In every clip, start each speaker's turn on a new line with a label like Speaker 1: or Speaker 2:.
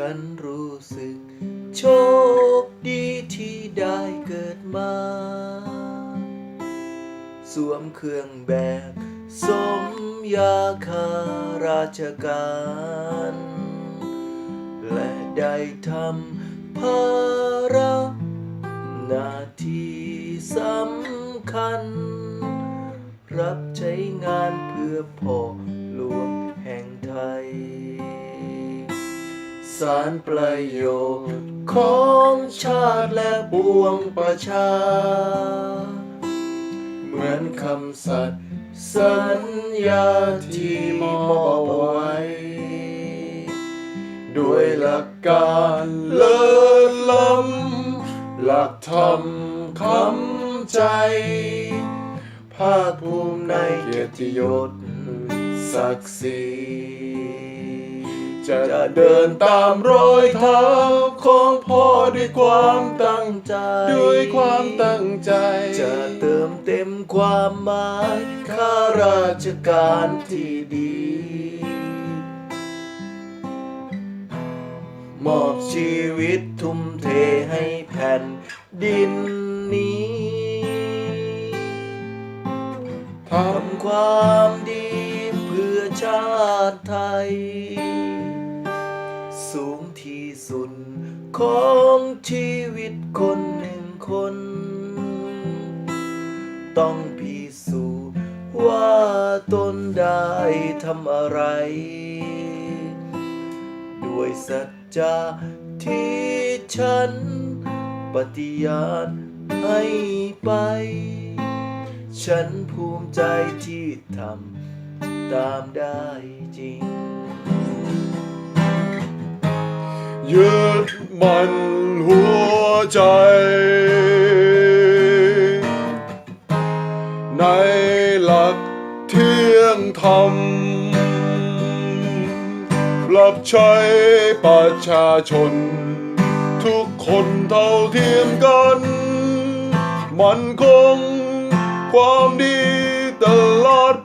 Speaker 1: ฉันรู้สึก โชคดีที่ได้เกิดมา สวมเครื่องแบบ สมยาคาราชการ และได้ทำภาระ สารประโยชน์ของชาติและปวงประชา เหมือนคำสัตย์สัญญาที่มอบไว้ด้วยหลักการเลิศล้ำหลักธรรมคำใจ ภาคภูมิในเกียรติยศศักดิ์ศรี จะเดินตามรอยเท้าของพ่อด้วยความตั้งใจ
Speaker 2: ด้วยความตั้งใจ
Speaker 1: จะเติมเต็มความหมายข้าราชการที่ดี มอบชีวิตทุ่มเทให้แผ่นดินนี้
Speaker 2: ท
Speaker 1: ทำความดีเพื่อชาติไทยสูง ที่สุด ของชีวิตคนหนึ่งคน ต้องพิสูจน์ว่าตนได้ทำอะไร ด้วยสัจจะที่ฉัน ปฏิญาณให้ไป ฉันภูมิใจที่ทำตามได้จริง
Speaker 2: ยึดมันหัวใจ ในหลักเที่ยงธรรมรับใช้ประชาชน ทุกคนเท่าเทียมกัน มันคงความดีตลอด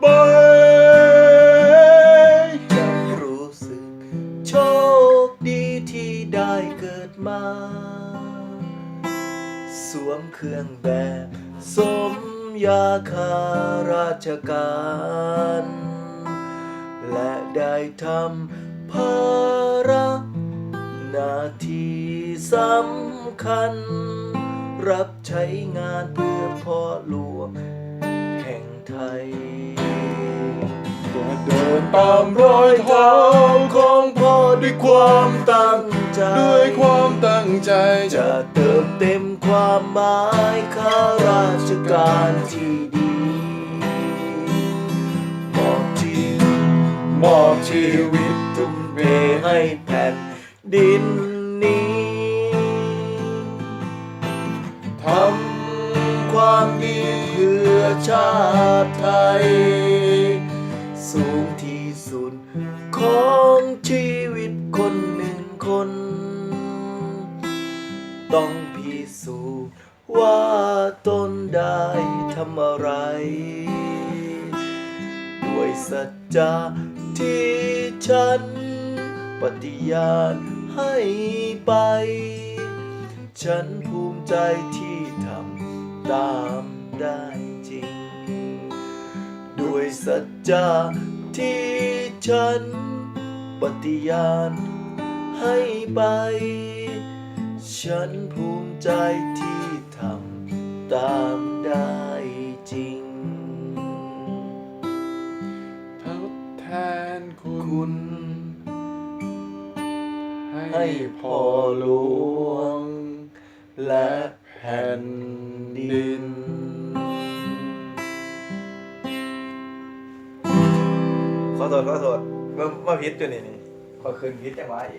Speaker 1: สวมเครื่องแบบ สมยาคาราชการ และได้ทำภาระหน้าที่สำคัญ รับใช้งานเพื่อพ่อหลวงแห่งไทย
Speaker 2: จะเดินตามรอยเท้าของพ ด้วยความตั้ง
Speaker 1: ใจ
Speaker 2: ด้วยความตั้งใจ
Speaker 1: จะเติมเต็มความหมายข้าราชการที่ดีมอบชีวิต
Speaker 2: มอบชีวิต
Speaker 1: ทุ่มเทให้แผ่นดินนี้
Speaker 2: ท
Speaker 1: ทำความดีเพื่อชาติไทย สูงที่สุด ของชีวิตคนหนึ่งคน ต้องพิสูจน์ว่าตนได้ทำอะไร ด้วยสัจจะที่ฉัน ปฏิญาณให้ไป ฉันภูมิใจที่ทำตามได้จริง ด้วยสัจจะ ที่ฉันปฏิญาณให้ไป ฉันภูมิใจที่ทำตามได้จริงำ
Speaker 2: ทดแทนคุ
Speaker 1: คุณณ
Speaker 2: ให้
Speaker 1: ให้
Speaker 2: พ่
Speaker 1: พ่
Speaker 2: อ
Speaker 1: อ
Speaker 2: ห
Speaker 1: ห
Speaker 2: ล
Speaker 1: ล
Speaker 2: ว
Speaker 1: ว
Speaker 2: ง
Speaker 1: ง และแผ่นดิน โทษขอโทษมามาพิษตัวนี้นี่ขอคืนพิษจังหวะอีก